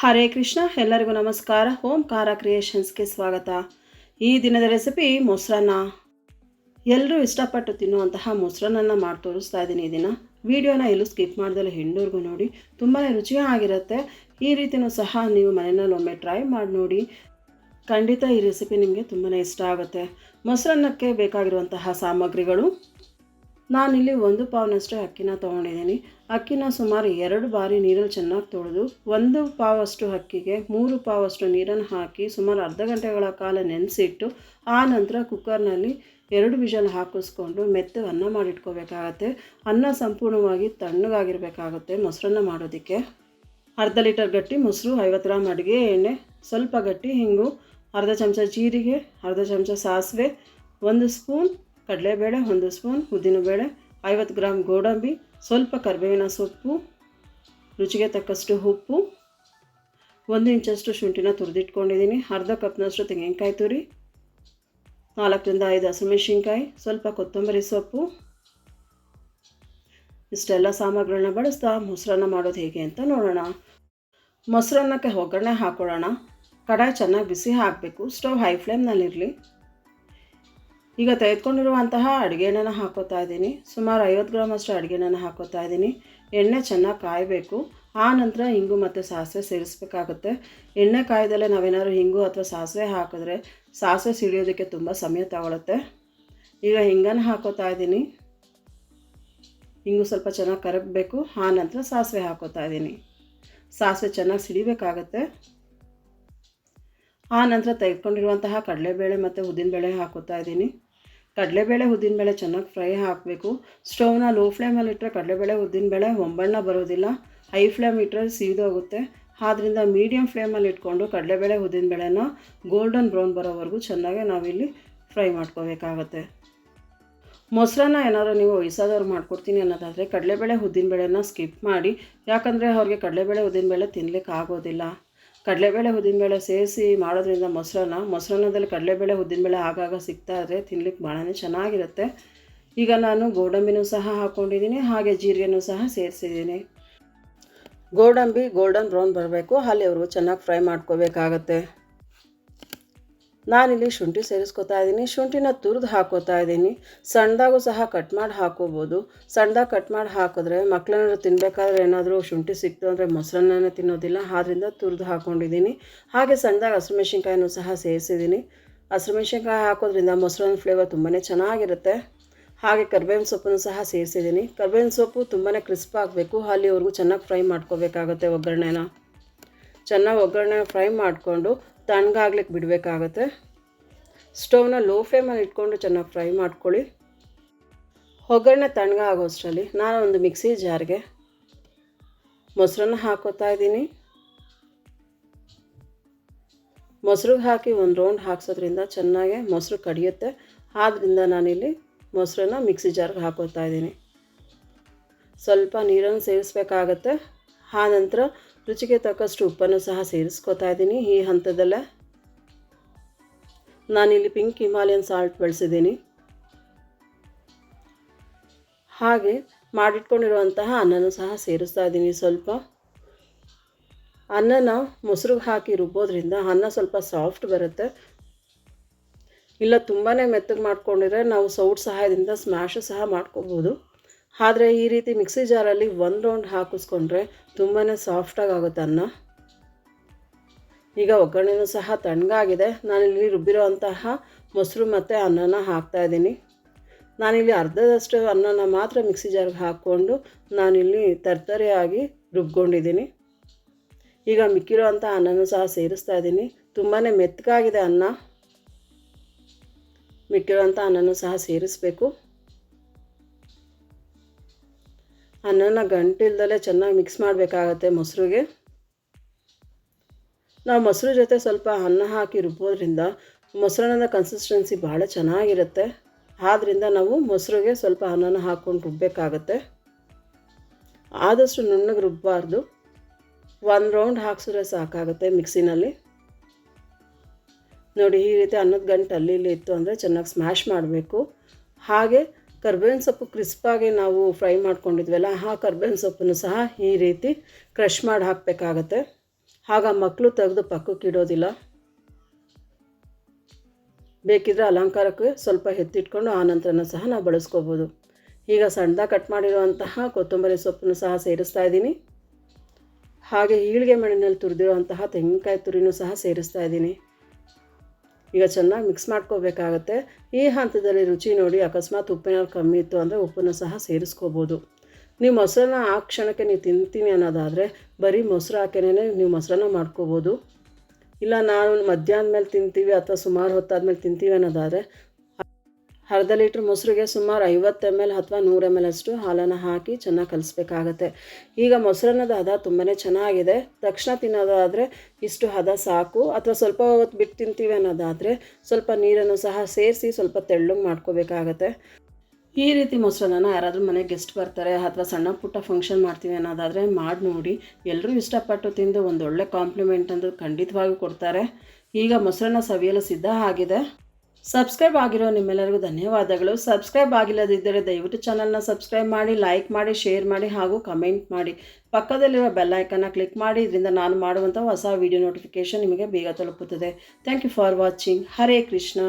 ಹರೇ ಕೃಷ್ಣ, ಎಲ್ಲರಿಗೂ ನಮಸ್ಕಾರ. ಓಂಕಾರ ಕ್ರಿಯೇಷನ್ಸ್ಗೆ ಸ್ವಾಗತ. ಈ ದಿನದ ರೆಸಿಪಿ ಮೊಸರನ್ನ. ಎಲ್ಲರೂ ಇಷ್ಟಪಟ್ಟು ತಿನ್ನುವಂತಹ ಮೊಸರನ್ನ ಮಾಡಿ ತೋರಿಸ್ತಾ ಇದ್ದೀನಿ ಈ ದಿನ. ವಿಡಿಯೋನ ಎಲ್ಲೂ ಸ್ಕಿಪ್ ಮಾಡ್ದಲ್ಲ ಹೆಣ್ಣೂರ್ಗೂ ನೋಡಿ. ತುಂಬಾ ರುಚಿಯಾಗಿರುತ್ತೆ ಈ ರೀತಿಯೂ ಸಹ ನೀವು ಮನೆಯಲ್ಲಿ ಒಮ್ಮೆ ಟ್ರೈ ಮಾಡಿ ನೋಡಿ. ಖಂಡಿತ ಈ ರೆಸಿಪಿ ನಿಮಗೆ ತುಂಬಾ ಇಷ್ಟ ಆಗುತ್ತೆ. ಮೊಸರನ್ನಕ್ಕೆ ಬೇಕಾಗಿರುವಂತಹ ಸಾಮಗ್ರಿಗಳು ನಾನಿಲ್ಲಿ ಒಂದು ಪಾವ್ನಷ್ಟು ಅಕ್ಕಿನ ತೊಗೊಂಡಿದ್ದೀನಿ. ಅಕ್ಕಿನ ಸುಮಾರು ಎರಡು ಬಾರಿ ನೀರಲ್ಲಿ ಚೆನ್ನಾಗಿ ತೊಳೆದು, ಒಂದು ಪಾವಷ್ಟು ಅಕ್ಕಿಗೆ ಮೂರು ಪಾವಷ್ಟು ನೀರನ್ನು ಹಾಕಿ ಸುಮಾರು ಅರ್ಧ ಗಂಟೆಗಳ ಕಾಲ ನೆನೆಸಿಟ್ಟು, ಆ ನಂತರ ಕುಕ್ಕರ್ನಲ್ಲಿ ಎರಡು ವಿಷಲ್ ಹಾಕಿಸ್ಕೊಂಡು ಮೆತ್ತು ಅನ್ನ ಮಾಡಿಟ್ಕೋಬೇಕಾಗತ್ತೆ. ಅನ್ನ ಸಂಪೂರ್ಣವಾಗಿ ತಣ್ಣಗಾಗಿರಬೇಕಾಗುತ್ತೆ ಮೊಸರನ್ನ ಮಾಡೋದಕ್ಕೆ. ಅರ್ಧ ಲೀಟರ್ ಗಟ್ಟಿ ಮೊಸರು, ಐವತ್ತು ಗ್ರಾಮ್ ಅಡುಗೆ ಎಣ್ಣೆ, ಸ್ವಲ್ಪ ಗಟ್ಟಿ ಹಿಂಗು, ಅರ್ಧ ಚಮಚ ಜೀರಿಗೆ, ಅರ್ಧ ಚಮಚ ಸಾಸಿವೆ, ಒಂದು ಸ್ಪೂನ್ ಕಡಲೆಬೇಳೆ, ಒಂದು ಸ್ಪೂನ್ ಉದ್ದಿನಬೇಳೆ, ಐವತ್ತು ಗ್ರಾಮ್ ಗೋಡಂಬಿ, ಸ್ವಲ್ಪ ಕರಿಬೇವಿನ ಸೊಪ್ಪು, ರುಚಿಗೆ ತಕ್ಕಷ್ಟು ಉಪ್ಪು, ಒಂದು ಇಂಚಷ್ಟು ಶುಂಠಿನ ತುರಿದಿಟ್ಕೊಂಡಿದ್ದೀನಿ, ಅರ್ಧ ಕಪ್ನಷ್ಟು ತೆಂಗಿನಕಾಯಿ ತುರಿ, ನಾಲ್ಕರಿಂದ ಐದು ಹಸಿಮೆಣಸಿನ್ಕಾಯಿ, ಸ್ವಲ್ಪ ಕೊತ್ತಂಬರಿ ಸೊಪ್ಪು. ಇಷ್ಟೆಲ್ಲ ಸಾಮಗ್ರಿಗಳನ್ನ ಬಳಸ್ತಾ ಮೊಸರನ್ನ ಮಾಡೋದು ಹೇಗೆ ಅಂತ ನೋಡೋಣ. ಮೊಸರನ್ನಕ್ಕೆ ಒಗ್ಗರಣೆ ಹಾಕೊಳ್ಳೋಣ. ಕಡಾಯಿ ಚೆನ್ನಾಗಿ ಬಿಸಿ ಹಾಕಬೇಕು ಸ್ಟವ್ ಹೈ ಫ್ಲೇಮ್ನಲ್ಲಿರಲಿ. ಈಗ ತೆಗೆದುಕೊಂಡಿರುವಂತಹ ಅಡುಗೆ ಎಣ್ಣೆನ ಹಾಕೋತಾ ಇದ್ದೀನಿ. ಸುಮಾರು ಐವತ್ತು ಗ್ರಾಮ್ ಅಷ್ಟು ಅಡುಗೆ ಎಣ್ಣೆನ ಹಾಕೋತಾ ಇದ್ದೀನಿ. ಎಣ್ಣೆ ಚೆನ್ನಾಗಿ ಕಾಯಬೇಕು. ಆ ನಂತರ ಹಿಂಗು ಮತ್ತು ಸಾಸಿವೆ ಸೇರಿಸ್ಬೇಕಾಗುತ್ತೆ. ಎಣ್ಣೆ ಕಾಯ್ದಲ್ಲೇ ನಾವೇನಾದ್ರು ಹಿಂಗು ಅಥವಾ ಸಾಸಿವೆ ಹಾಕಿದ್ರೆ ಸಾಸಿವೆ ಸಿಡಿಯೋದಕ್ಕೆ ತುಂಬ ಸಮಯ ತಗೊಳುತ್ತೆ. ಈಗ ಹಿಂಗನ್ನು ಹಾಕೋತಾ ಇದ್ದೀನಿ. ಹಿಂಗು ಸ್ವಲ್ಪ ಚೆನ್ನಾಗಿ ಕರಗಬೇಕು. ಆ ನಂತರ ಸಾಸಿವೆ ಹಾಕೋತಾ ಇದ್ದೀನಿ. ಸಾಸಿವೆ ಚೆನ್ನಾಗಿ ಸಿಡಿಬೇಕಾಗತ್ತೆ. ಆ ನಂತರ ತೆಗೆದುಕೊಂಡಿರುವಂತಹ ಕಡಲೆಬೇಳೆ ಮತ್ತು ಉದ್ದಿನಬೇಳೆ ಹಾಕೋತಾ ಇದ್ದೀನಿ. ಕಡಲೆಬೇಳೆ ಉದ್ದಿನಬೇಳೆ ಚೆನ್ನಾಗಿ ಫ್ರೈ ಹಾಕಬೇಕು. ಸ್ಟೌವ್ನ ಲೋ ಫ್ಲೇಮಲ್ಲಿ ಇಟ್ಟರೆ ಕಡಲೆಬೇಳೆ ಉದ್ದಿನಬೇಳೆ ಒಂಬಣ್ಣ ಬರೋದಿಲ್ಲ. ಹೈ ಫ್ಲೇಮ್ ಇಟ್ಟರೆ ಸೀದೋಗುತ್ತೆ ಆದ್ದರಿಂದ ಮೀಡಿಯಮ್ ಫ್ಲೇಮಲ್ಲಿ ಇಟ್ಕೊಂಡು ಕಡಲೆಬೇಳೆ ಉದ್ದಿನಬೇಳೆನ ಗೋಲ್ಡನ್ ಬ್ರೌನ್ ಬರೋವರೆಗೂ ಚೆನ್ನಾಗಿ ನಾವಿಲ್ಲಿ ಫ್ರೈ ಮಾಡ್ಕೋಬೇಕಾಗತ್ತೆ. ಮೊಸರನ್ನ ಏನಾದರೂ ನೀವು ವಯಸ್ಸಾದವ್ರು ಮಾಡ್ಕೊಡ್ತೀನಿ ಅನ್ನೋದಾದರೆ ಕಡಲೆಬೇಳೆ ಉದ್ದಿನಬೇಳೆನ ಸ್ಕಿಪ್ ಮಾಡಿ. ಯಾಕಂದರೆ ಅವ್ರಿಗೆ ಕಡಲೆಬೇಳೆ ಉದ್ದಿನಬೇಳೆ ತಿನ್ನಲಿಕ್ಕೆ ಆಗೋದಿಲ್ಲ ಕಡಲೆಬೇಳೆ ಉದ್ದಿನಬೇಳೆ ಸೇರಿಸಿ ಮಾಡೋದ್ರಿಂದ ಮೊಸರನ್ನ, ಮೊಸರನ್ನದಲ್ಲಿ ಕಡಲೆಬೇಳೆ ಉದ್ದಿನಬೇಳೆ ಆಗಾಗ ಸಿಗ್ತಾ ಇದ್ರೆ ತಿನ್ಲಿಕ್ಕೆ ಭಾಳನೇ ಚೆನ್ನಾಗಿರುತ್ತೆ. ಈಗ ನಾನು ಗೋಡಂಬಿನೂ ಸಹ ಹಾಕ್ಕೊಂಡಿದ್ದೀನಿ ಹಾಗೆ ಜೀರಿಗೆನೂ ಸಹ ಸೇರಿಸಿದ್ದೀನಿ. ಗೋಡಂಬಿ, ಗೋಲ್ಡನ್ ಬ್ರೌನ್ ಬರಬೇಕು. ಅಲ್ಲಿವರೆಗೂ ಚೆನ್ನಾಗಿ ಫ್ರೈ ಮಾಡ್ಕೋಬೇಕಾಗತ್ತೆ. ನಾನಿಲ್ಲಿ ಶುಂಠಿ ಸೇರಿಸ್ಕೊತಾ ಇದ್ದೀನಿ. ಶುಂಠಿನ ತುರಿದು ಹಾಕೋತಾ ಇದ್ದೀನಿ. ಸಣ್ಣದಾಗೂ ಸಹ ಕಟ್ ಮಾಡಿ ಹಾಕೋಬೋದು. ಸಣ್ಣದಾಗ ಕಟ್ ಮಾಡಿ ಹಾಕಿದ್ರೆ ಮಕ್ಕಳೇನಾದ್ರು ತಿನ್ನಬೇಕಾದ್ರೆ ಏನಾದರೂ ಶುಂಠಿ ಸಿಕ್ತು ಅಂದರೆ ಮೊಸರನ್ನೇ ತಿನ್ನೋದಿಲ್ಲ. ಆದ್ದರಿಂದ ತುರಿದು ಹಾಕ್ಕೊಂಡಿದ್ದೀನಿ ಹಾಗೆ ಸಣ್ಣದಾಗಿ ಹಸಿಮೆಣ್ಸಿನ್ಕಾಯಿನೂ ಸಹ ಸೇರಿಸಿದ್ದೀನಿ. ಹಸಿಮೆಣ್ಸಿನ್ಕಾಯಿ ಹಾಕೋದ್ರಿಂದ ಮೊಸರನ್ನ ಫ್ಲೇವರ್ ತುಂಬಾ ಚೆನ್ನಾಗಿರುತ್ತೆ. ಹಾಗೆ ಕರ್ಬೇವಿನ ಸೊಪ್ಪನ್ನು ಸಹ ಸೇರಿಸಿದ್ದೀನಿ. ಕರ್ಬೇವಿನ ಸೊಪ್ಪು ತುಂಬಾ ಕ್ರಿಸ್ಪ್ ಆಗಬೇಕು. ಅಲ್ಲಿವರೆಗೂ ಚೆನ್ನಾಗಿ ಫ್ರೈ ಮಾಡ್ಕೋಬೇಕಾಗುತ್ತೆ ಒಗ್ಗರಣೆನ. ಚೆನ್ನಾಗಿ ಒಗ್ಗರಣೆ ಫ್ರೈ ಮಾಡಿಕೊಂಡು ತಣ್ಣಗಾಗ್ಲಿಕ್ಕೆ ಬಿಡಬೇಕಾಗತ್ತೆ. ಸ್ಟೌವ್ನ ಲೋ ಫ್ಲೇಮಲ್ಲಿ ಇಟ್ಕೊಂಡು ಚೆನ್ನಾಗಿ ಫ್ರೈ ಮಾಡ್ಕೊಳ್ಳಿ. ಒಗ್ಗರಣೆ ತಣ್ಣಗಾಗೋಷ್ಟರಲ್ಲಿ ನಾನು ಒಂದು ಮಿಕ್ಸಿ ಜಾರ್ಗೆ ಮೊಸರನ್ನ ಹಾಕೋತಾ ಇದ್ದೀನಿ. ಮೊಸರಿಗೆ ಹಾಕಿ ಒಂದು ರೌಂಡ್ ಹಾಕ್ಸೋದ್ರಿಂದ ಚೆನ್ನಾಗಿ ಮೊಸರು ಕಡಿಯುತ್ತೆ. ಆದ್ದರಿಂದ ನಾನಿಲ್ಲಿ ಮೊಸರನ್ನ ಮಿಕ್ಸಿ ಜಾರ್ಗೆ ಹಾಕೋತಾ ಇದ್ದೀನಿ. ಸ್ವಲ್ಪ ನೀರನ್ನು ಸೇರಿಸ್ಬೇಕಾಗತ್ತೆ ಆ ನಂತರ ರುಚಿಗೆ ತಕ್ಕಷ್ಟು ಉಪ್ಪನ್ನು ಸಹ ಸೇರಿಸ್ಕೊತಾ ಇದ್ದೀನಿ. ಈ ಹಂತದಲ್ಲೇ ನಾನಿಲ್ಲಿ ಪಿಂಕ್ ಹಿಮಾಲಯನ್ ಸಾಲ್ಟ್ ಬಳಸಿದ್ದೀನಿ. ಹಾಗೆ ಮಾಡಿಟ್ಕೊಂಡಿರುವಂತಹ ಅನ್ನನೂ ಸಹ ಸೇರಿಸ್ತಾ ಇದ್ದೀನಿ ಸ್ವಲ್ಪ. ಅನ್ನನ ಮೊಸರು ಹಾಕಿ ರುಬ್ಬೋದ್ರಿಂದ ಅನ್ನ ಸ್ವಲ್ಪ ಸಾಫ್ಟ್ ಬರುತ್ತೆ. ಇಲ್ಲ ತುಂಬಾ ಮೆತ್ತಗೆ ಮಾಡ್ಕೊಂಡಿದ್ರೆ ನಾವು ಸೌಟ್ ಸಹಾಯದಿಂದ ಸ್ಮ್ಯಾಶು ಸಹ ಮಾಡ್ಕೋಬೋದು. ಆದರೆ ಈ ರೀತಿ ಮಿಕ್ಸಿ ಜಾರಲ್ಲಿ ಒಂದು ರೌಂಡ್ ಹಾಕಿಸ್ಕೊಂಡ್ರೆ ತುಂಬಾ ಸಾಫ್ಟಾಗಿ ಆಗುತ್ತೆ ಅನ್ನ. ಈಗ ಒಗ್ಗರಣೆನೂ ಸಹ ತಣ್ಣಗಾಗಿದೆ. ನಾನಿಲ್ಲಿ ರುಬ್ಬಿರೋ ಅಂತಹ ಮೊಸರು ಮತ್ತು ಅನ್ನನ ಹಾಕ್ತಾಯಿದ್ದೀನಿ ನಾನಿಲ್ಲಿ ಅರ್ಧದಷ್ಟು ಅನ್ನನ ಮಾತ್ರ ಮಿಕ್ಸಿ ಜಾರ್ಗೆ ಹಾಕ್ಕೊಂಡು ನಾನಿಲ್ಲಿ ತರ್ತರಿಯಾಗಿ ರುಬ್ಕೊಂಡಿದ್ದೀನಿ. ಈಗ ಮಿಕ್ಕಿರೋ ಅಂಥ ಅನ್ನನೂ ಸಹ ಸೇರಿಸ್ತಾ ಇದ್ದೀನಿ. ತುಂಬಾ ಮೆತ್ತಗಾಗಿದೆ ಅನ್ನ. ಮಿಕ್ಕಿರೋಂಥ ಅನ್ನನೂ ಸಹ ಸೇರಿಸ್ಬೇಕು. ಅನ್ನನ ಗಂಟಿಲ್ದಲೇ ಚೆನ್ನಾಗಿ ಮಿಕ್ಸ್ ಮಾಡಬೇಕಾಗತ್ತೆ ಮೊಸರಿಗೆ. ನಾವು ಮೊಸರು ಜೊತೆ ಸ್ವಲ್ಪ ಅನ್ನ ಹಾಕಿ ರುಬ್ಬೋದ್ರಿಂದ ಮೊಸರನ್ನದ ಕನ್ಸಿಸ್ಟೆನ್ಸಿ ಭಾಳ ಚೆನ್ನಾಗಿರುತ್ತೆ. ಆದ್ದರಿಂದ ನಾವು ಮೊಸರಿಗೆ ಸ್ವಲ್ಪ ಅನ್ನನ ಹಾಕ್ಕೊಂಡು ರುಬ್ಬಬೇಕಾಗತ್ತೆ ಆದಷ್ಟು ನುಣ್ಣಗೆ ರುಬ್ಬಾರ್ದು. ಒಂದು ರೌಂಡ್ ಹಾಕ್ಸಿದ್ರೆ ಸಾಕಾಗುತ್ತೆ ಮಿಕ್ಸಿನಲ್ಲಿ ನೋಡಿ ಈ ರೀತಿ ಅನ್ನದ ಗಂಟು ಅಲ್ಲಿ ಇಲ್ಲಿ ಇತ್ತು ಅಂದರೆ ಚೆನ್ನಾಗಿ ಸ್ಮ್ಯಾಶ್ ಮಾಡಬೇಕು. ಹಾಗೆ ಕರ್ಬೇವಿನ ಸೊಪ್ಪು ಕ್ರಿಸ್ಪಾಗಿ ನಾವು ಫ್ರೈ ಮಾಡ್ಕೊಂಡಿದ್ವಲ್ಲ, ಆ ಕರ್ಬೇವಿನ ಸೊಪ್ಪನ್ನು ಸಹ ಈ ರೀತಿ ಕ್ರಷ್ ಮಾಡಿ ಹಾಕಬೇಕಾಗತ್ತೆ. ಆಗ ಮಕ್ಕಳು ತೆಗೆದು ಪಕ್ಕಕ್ಕೆ ಇಡೋದಿಲ್ಲ. ಬೇಕಿದ್ರೆ ಅಲಂಕಾರಕ್ಕೆ ಸ್ವಲ್ಪ ಎತ್ತಿಟ್ಕೊಂಡು ಆ ನಂತರನ ಸಹ ನಾವು ಬಳಸ್ಕೋಬೋದು. ಈಗ ಸಣ್ಣದಾಗಿ ಕಟ್ ಮಾಡಿರುವಂತಹ ಕೊತ್ತಂಬರಿ ಸೊಪ್ಪನ್ನು ಸಹ ಸೇರಿಸ್ತಾ ಇದ್ದೀನಿ. ಹಾಗೆ ಈಳಿಗೆ ಮಣ್ಣಿನಲ್ಲಿ ತುರಿದಿರುವಂತಹ ತೆಂಗಿನಕಾಯಿ ತುರಿನೂ ಸಹ ಸೇರಿಸ್ತಾ ಇದ್ದೀನಿ. ಈಗ ಚೆನ್ನಾಗಿ ಮಿಕ್ಸ್ ಮಾಡ್ಕೋಬೇಕಾಗತ್ತೆ. ಈ ಹಂತದಲ್ಲಿ ರುಚಿ ನೋಡಿ ಅಕಸ್ಮಾತ್ ಉಪ್ಪಿನಲ್ಲಿ ಕಮ್ಮಿ ಇತ್ತು ಅಂದರೆ ಉಪ್ಪನ್ನು ಸಹ ಸೇರಿಸ್ಕೋಬೋದು. ನೀವು ಮೊಸರನ್ನ ಆ ಕ್ಷಣಕ್ಕೆ ನೀವು ತಿಂತೀನಿ ಅನ್ನೋದಾದರೆ ಬರೀ ಮೊಸರು ಹಾಕೇನೆ ನೀವು ಮೊಸರನ್ನ ಮಾಡ್ಕೋಬೋದು. ಇಲ್ಲ ನಾನು ಮಧ್ಯಾಹ್ನ ಮೇಲೆ ತಿಂತೀವಿ ಅಥವಾ ಸುಮಾರು ಹೊತ್ತಾದ್ಮೇಲೆ ತಿಂತೀವಿ ಅನ್ನೋದಾದರೆ ಅರ್ಧ ಲೀಟ್ರ್ ಮೊಸರಿಗೆ ಸುಮಾರು ಐವತ್ತು ಎಂ ಎಲ್ ಅಥವಾ ನೂರು ಎಂ ಎಲ್ ಅಷ್ಟು ಹಾಲನ್ನು ಹಾಕಿ ಚೆನ್ನಾಗಿ ಕಲಿಸ್ಬೇಕಾಗತ್ತೆ. ಈಗ ಮೊಸರನ್ನದ ಹದ ತುಂಬಾ ಚೆನ್ನಾಗಿದೆ. ತಕ್ಷಣ ತಿನ್ನೋದಾದರೆ ಇಷ್ಟು ಹದ ಸಾಕು. ಅಥವಾ ಸ್ವಲ್ಪ ಹೊತ್ತು ಬಿಟ್ಟು ತಿಂತೀವಿ ಅನ್ನೋದಾದರೆ ಸ್ವಲ್ಪ ನೀರನ್ನು ಸಹ ಸೇರಿಸಿ ಸ್ವಲ್ಪ ತೆಳ್ಳಗೆ ಮಾಡ್ಕೋಬೇಕಾಗತ್ತೆ. ಈ ರೀತಿ ಮೊಸರನ್ನ ಯಾರಾದರೂ ಮನೆಗೆ ಗೆಸ್ಟ್ ಬರ್ತಾರೆ ಅಥವಾ ಸಣ್ಣ ಪುಟ್ಟ ಫಂಕ್ಷನ್ ಮಾಡ್ತೀವಿ ಅನ್ನೋದಾದರೆ ಮಾಡಿ ನೋಡಿ. ಎಲ್ಲರೂ ಇಷ್ಟಪಟ್ಟು ತಿಂದು ಒಂದೊಳ್ಳೆ ಕಾಂಪ್ಲಿಮೆಂಟ್ ಅಂದು ಖಂಡಿತವಾಗಿಯೂ ಕೊಡ್ತಾರೆ. ಈಗ ಮೊಸರನ್ನ ಸವಿಯಲು ಸಿದ್ಧ ಆಗಿದೆ. ಸಬ್ಸ್ಕ್ರೈಬ್ ಆಗಿರೋ ನಿಮ್ಮೆಲ್ಲರಿಗೂ ಧನ್ಯವಾದಗಳು. ಸಬ್ಸ್ಕ್ರೈಬ್ ಆಗಿಲ್ಲದಿದ್ದರೆ ದಯವಿಟ್ಟು ಚಾನಲ್ನ ಸಬ್ಸ್ಕ್ರೈಬ್ ಮಾಡಿ ಲೈಕ್ ಮಾಡಿ ಶೇರ್ ಮಾಡಿ ಹಾಗೂ ಕಮೆಂಟ್ ಮಾಡಿ. ಪಕ್ಕದಲ್ಲಿರೋ ಬೆಲ್ ಐಕನ್ನ ಕ್ಲಿಕ್ ಮಾಡಿ. ಇದರಿಂದ ನಾನು ಮಾಡುವಂಥ ಹೊಸ ವಿಡಿಯೋ ನೋಟಿಫಿಕೇಷನ್ ನಿಮಗೆ ಬೇಗ ತಲುಪುತ್ತದೆ. Thank you for watching Hare Krishna